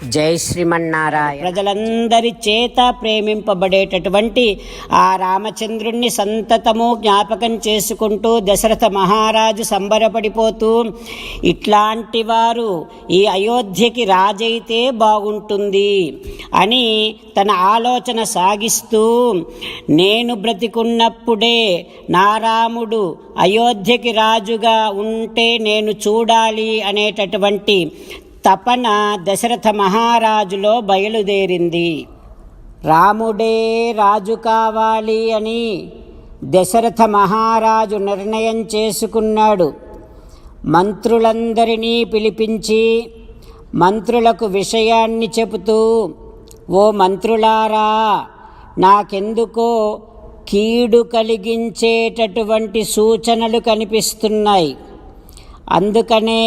జై శ్రీమన్నారాయణ. ప్రజలందరి చేత ప్రేమింపబడేటటువంటి ఆ రామచంద్రుణ్ణి సంతతము జ్ఞాపకం చేసుకుంటూ దశరథ మహారాజు సంబరపడిపోతూ ఇట్లాంటి వారు ఈ అయోధ్యకి రాజైతే బాగుంటుంది అని తన ఆలోచన సాగిస్తూ నేను బ్రతికున్నప్పుడే నారాముడు అయోధ్యకి రాజుగా ఉంటే నేను చూడాలి అనేటటువంటి తపన దశరథ మహారాజులో బయలుదేరింది. రాముడే రాజు కావాలి అని దశరథ మహారాజు నిర్ణయం చేసుకున్నాడు. మంత్రులందరినీ పిలిపించి మంత్రులకు విషయాన్ని చెబుతూ ఓ మంత్రులారా నాకెందుకో కీడు కలిగించేటటువంటి సూచనలు కనిపిస్తున్నాయి. అందుకనే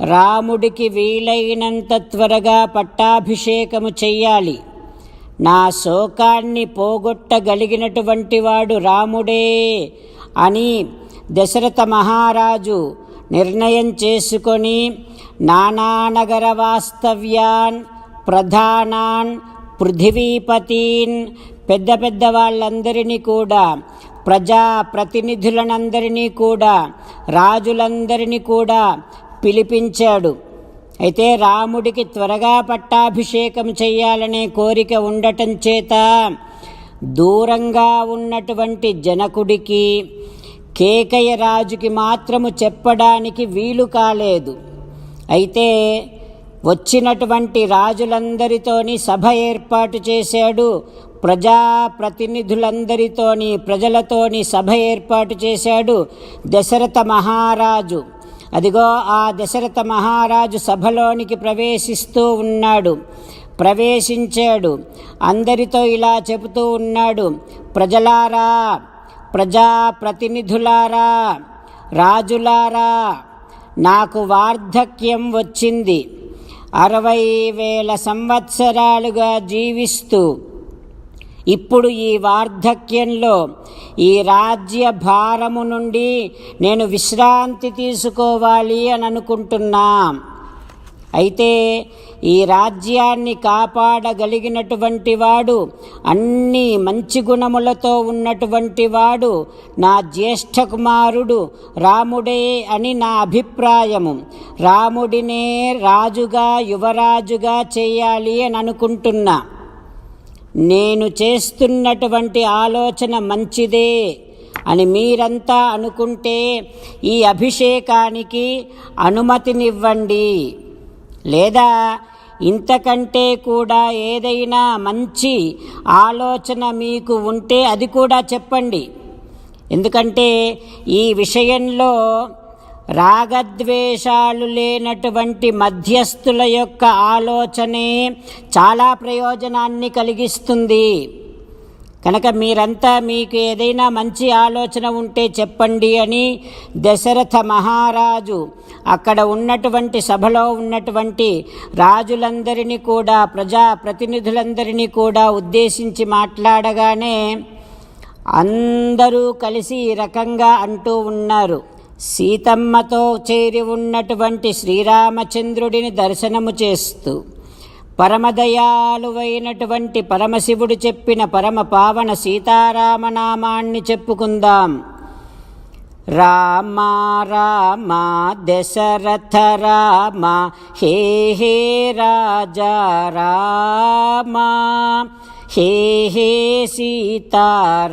రాముడికి వీలైనంత త్వరగా పట్టాభిషేకము చెయ్యాలి. నా శోకాన్ని పోగొట్టగలిగినటువంటి వాడు రాముడే అని దశరథ మహారాజు నిర్ణయం చేసుకొని నానానగర వాస్తవ్యాన్ ప్రధానాన్ పృథివీపతీన్ పెద్ద పెద్ద వాళ్ళందరినీ కూడా ప్రజా ప్రతినిధులనందరినీ కూడా రాజులందరినీ కూడా పిలిపించాడు. అయితే రాముడికి త్వరగా పట్టాభిషేకం చేయాలనే కోరిక ఉండటం చేత దూరంగా ఉన్నటువంటి జనకుడికి కేకయ్య రాజుకి మాత్రము చెప్పడానికి వీలు కాలేదు. అయితే వచ్చినటువంటి రాజులందరితోని సభ ఏర్పాటు చేశాడు. ప్రజాప్రతినిధులందరితోని ప్రజలతోని సభ ఏర్పాటు చేశాడు దశరథ మహారాజు. అదిగో ఆ దశరథ మహారాజు సభలోనికి ప్రవేశిస్తూ ఉన్నాడు. ప్రవేశించాడు. అందరితో ఇలా చెబుతూ ఉన్నాడు. ప్రజలారా ప్రజాప్రతినిధులారా రాజులారా నాకు వార్ధక్యం వచ్చింది. అరవై వేల సంవత్సరాలుగా జీవిస్తూ ఇప్పుడు ఈ వార్ధక్యంలో ఈ రాజ్య భారము నుండి నేను విశ్రాంతి తీసుకోవాలి అని అనుకుంటున్నా. అయితే ఈ రాజ్యాన్ని కాపాడగలిగినటువంటి వాడు అన్ని మంచి గుణములతో ఉన్నటువంటి వాడు నా జ్యేష్ఠ కుమారుడు రాముడే అని నా అభిప్రాయము. రాముడినే రాజుగా యువరాజుగా చేయాలి అని అనుకుంటున్నా. నేను చేస్తున్నటువంటి ఆలోచన మంచిదే అని మీరంతా అనుకుంటే ఈ అభిషేకానికి అనుమతినివ్వండి. లేదా ఇంతకంటే కూడా ఏదైనా మంచి ఆలోచన మీకు ఉంటే అది కూడా చెప్పండి. ఎందుకంటే ఈ విషయంలో రాగద్వేషాలు లేనటువంటి మధ్యస్థుల యొక్క ఆలోచనే చాలా ప్రయోజనాన్ని కలిగిస్తుంది. కనుక మీరంతా మీకు ఏదైనా మంచి ఆలోచన ఉంటే చెప్పండి అని దశరథ మహారాజు అక్కడ ఉన్నటువంటి సభలో ఉన్నటువంటి రాజులందరినీ కూడా ప్రజా ప్రతినిధులందరినీ కూడా ఉద్దేశించి మాట్లాడగానే అందరూ కలిసి ఈ రకంగా అంటూ ఉన్నారు. సీతమ్మతో చేరి ఉన్నటువంటి శ్రీరామచంద్రుడిని దర్శనము చేస్తూ పరమదయాలువైనటువంటి పరమశివుడు చెప్పిన పరమ పావన సీతారామనామాన్ని చెప్పుకుందాం. రామా రామా దశరథ రామా హే హే రాజా రామా హే హే సీతారామా